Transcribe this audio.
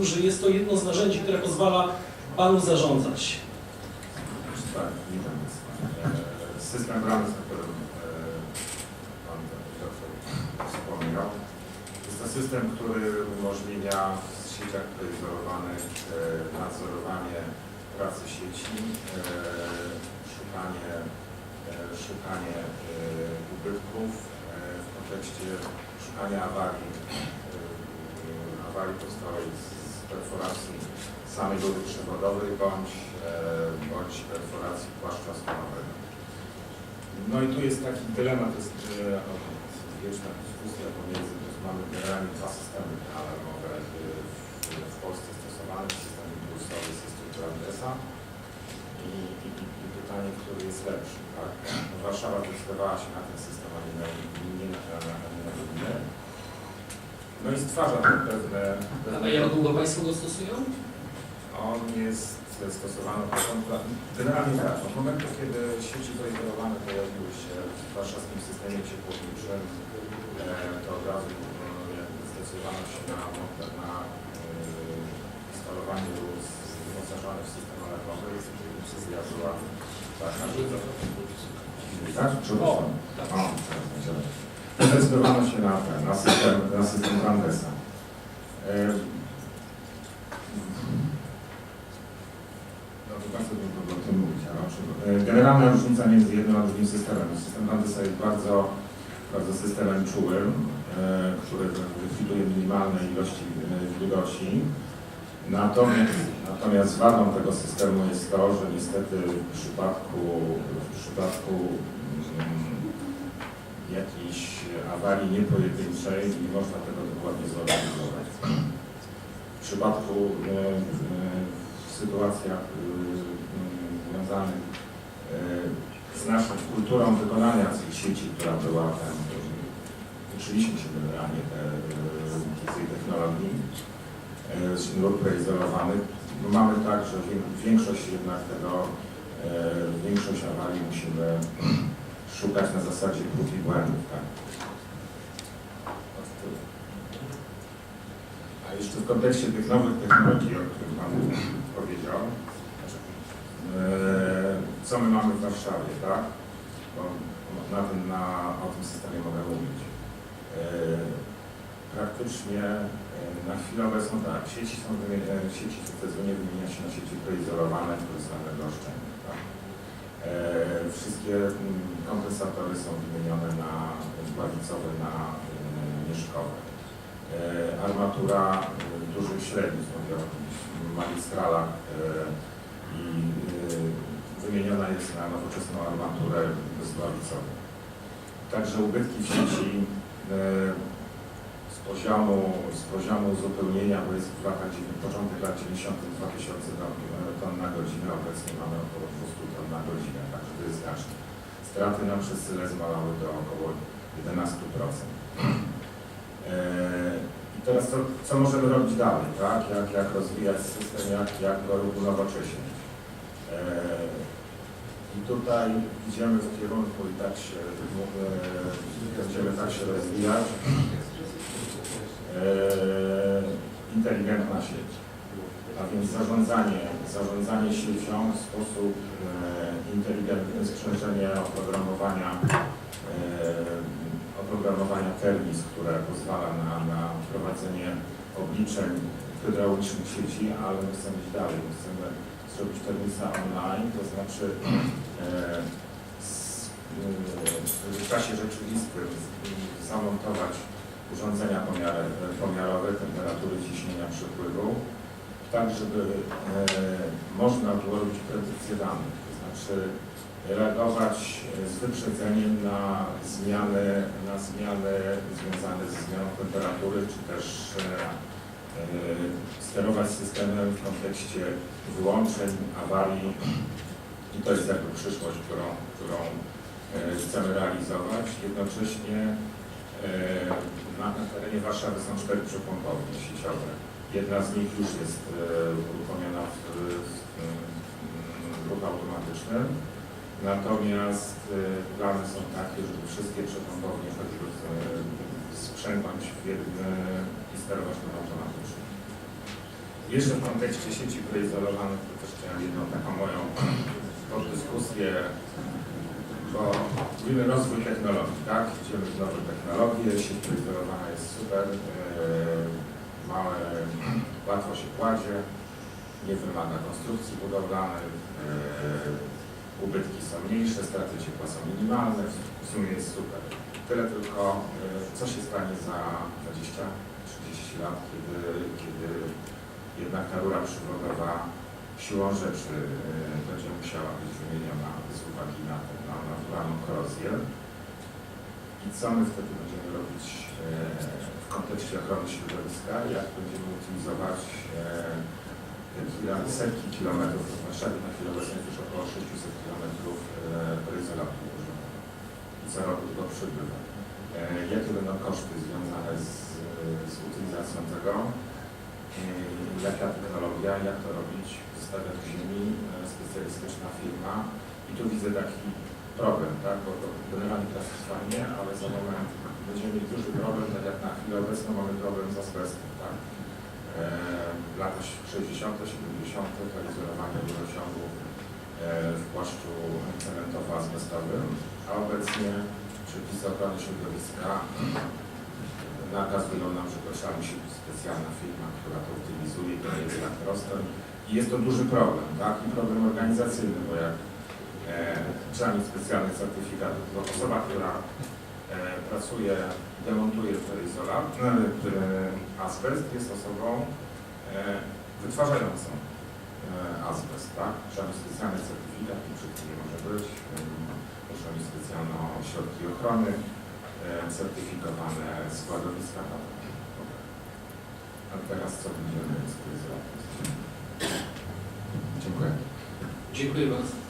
służy. Jest to jedno z narzędzi, które pozwala Panu zarządzać. Tak, System bramy, o którym e, Pan doktor wspomniał, jest to system, który umożliwia w sieciach preizolowanych e, nadzorowanie pracy sieci, e, szukanie, szukanie ubytków w kontekście szukania awarii, awarii powstałej z perforacji samej rury przewodowej bądź, e, bądź perforacji płaszcza stonowego. No i tu jest taki dylemat, jest wieczna dyskusja pomiędzy, mamy generalnie dwa systemy alarmowe w, Polsce stosowane, system impulsowy, system Landesa i, i, i pytanie, który jest lepszy, tak? Warszawa zdecydowała się na ten system, a nie na, nie na, na, nie na inny. No i stwarza to pewne, A pewne jak długo Państwo go stosują? on jest stosowany od początku. Generalnie tak, od momentu, kiedy sieci proizolowane pojawiły się w warszawskim systemie ciepłowniczym, e, to od razu e, zdecydowano się na, na e, instalowanie rur wyposażonych w system alarmowy. Decyzja była taka, że to... Tak? Czy O, o, tak. Zdecydowano się na ten, na system, na system Randesa. E, No e, Generalna różnica między jednym a drugim systemem. System Landesa jest bardzo, bardzo systemem czułym, e, który likwiduje minimalne ilości wilgoci. Natomiast, natomiast wadą tego systemu jest to, że niestety w przypadku, w przypadku mm, jakiejś awarii niepojedynczej nie można tego dokładnie zorganizować. W przypadku e, e, sytuacjach e, e, związanych e, z naszą kulturą wykonania tej sieci, która była tam, uczyliśmy się generalnie te, e, tej technologii z nur preizolowanych. No mamy tak, że większość jednak tego, większość awarii musimy szukać na zasadzie prób i błędów. Tak? A jeszcze w kontekście tych nowych technologii, o których Pan powiedział, e, co my mamy w Warszawie, tak? Bo na tym, na, o tym systemie mogę mówić. E, praktycznie e, na chwilę obecną tak, sieci są sieci sukcesywnie wymienia się na sieci preizolowane, które są energooszczędne. Tak? Wszystkie mm, kompensatory są wymienione na dławicowe, na e, mieszkowe. E, armatura e, dużych średnich, mówię o jakichś magistralach e, i e, wymieniona jest na nowoczesną armaturę bezdławicową. Także ubytki w sieci poziomu, z poziomu uzupełnienia, bo jest w latach, początek lat 90. 2000 ton, na godzinę, obecnie mamy około 200 ton na godzinę, także to jest znaczne. Straty nam przez zmalały do około 11%. Eee, I teraz co, co możemy robić dalej, tak? Jak, jak rozwijać system, jak, jak go unowocześnić. Eee, I tutaj idziemy w kierunku i tak się, eee, będziemy tak się rozwijać. Eee, inteligentna sieć. A więc zarządzanie, zarządzanie siecią w sposób e, inteligentny, sprzężenie oprogramowania, e, oprogramowania Termis, które pozwala na, na prowadzenie obliczeń hydraulicznych sieci, ale my chcemy iść dalej, my chcemy zrobić Termisa online, to znaczy w czasie rzeczywistym zamontować urządzenia pomiary, pomiarowe temperatury, ciśnienia, przepływu, tak, żeby e, można było robić predykcje danych, to znaczy reagować z wyprzedzeniem na zmiany, na zmiany związane ze zmianą temperatury, czy też e, e, sterować systemem w kontekście wyłączeń, awarii. I to jest jakby przyszłość, którą, którą e, chcemy realizować. Jednocześnie e, terenie Warszawy są cztery przepompownie sieciowe. Jedna z nich już jest e, uruchomiona w, w, ruchu automatycznym, natomiast e, plany są takie, żeby wszystkie przepompownie choćby e, sprzęgnąć w jedne i sterować tym automatycznie. Jeszcze w kontekście sieci preizolowanych to też chciałem jedną taką moją poddyskusję, bo mówimy rozwój technologii, tak? Idziemy w nowe technologie, sieć preizolowana jest super, yy, małe, łatwo się kładzie, nie wymaga konstrukcji budowlanych, yy, ubytki są mniejsze, straty ciepła są minimalne, w sumie jest super. Tyle tylko, yy, co się stanie za 20-30 lat, kiedy, kiedy jednak ta rura przywodowa siłą rzeczy będzie musiała być wymieniona z uwagi na tę na naturalną korozję. I co my wtedy będziemy robić yy, w kontekście ochrony środowiska, jak będziemy utylizować kila- setki kilometrów, w na chwilę obecną już około 600 kilometrów ułożonego. I co roku tylko przybywa. Yy, Jakie będą koszty związane z, z utylizacją tego? Jaka technologia, jak to robić? Zostawiać w ziemi specjalistyczna firma. I tu widzę taki problem, tak? Bo to generalnie teraz trwa nie, ale za moment będziemy mieć duży problem, tak jak na chwilę obecną mamy problem z azbestem, tak? Eee, lata 60., 70. to izolowanie rurociągów eee, w płaszczu cementowo-azbestowym, a obecnie przepisy ochrony środowiska nakazują nam, że musi być specjalna firma, która to utylizuje, to nie jest tak prosto. I jest to duży problem, tak? I problem organizacyjny, bo jak e, trzeba mieć specjalny certyfikat, bo osoba, która e, pracuje, demontuje izolat, e, azbest, jest osobą e, wytwarzającą e, azbest, tak? Trzeba mieć specjalny certyfikat, i przy tym nie może być. E, Muszą mieć specjalne środki ochrony, e, certyfikowane składowiska. A teraz co będziemy z? Dziękuję. Dziękuję bardzo.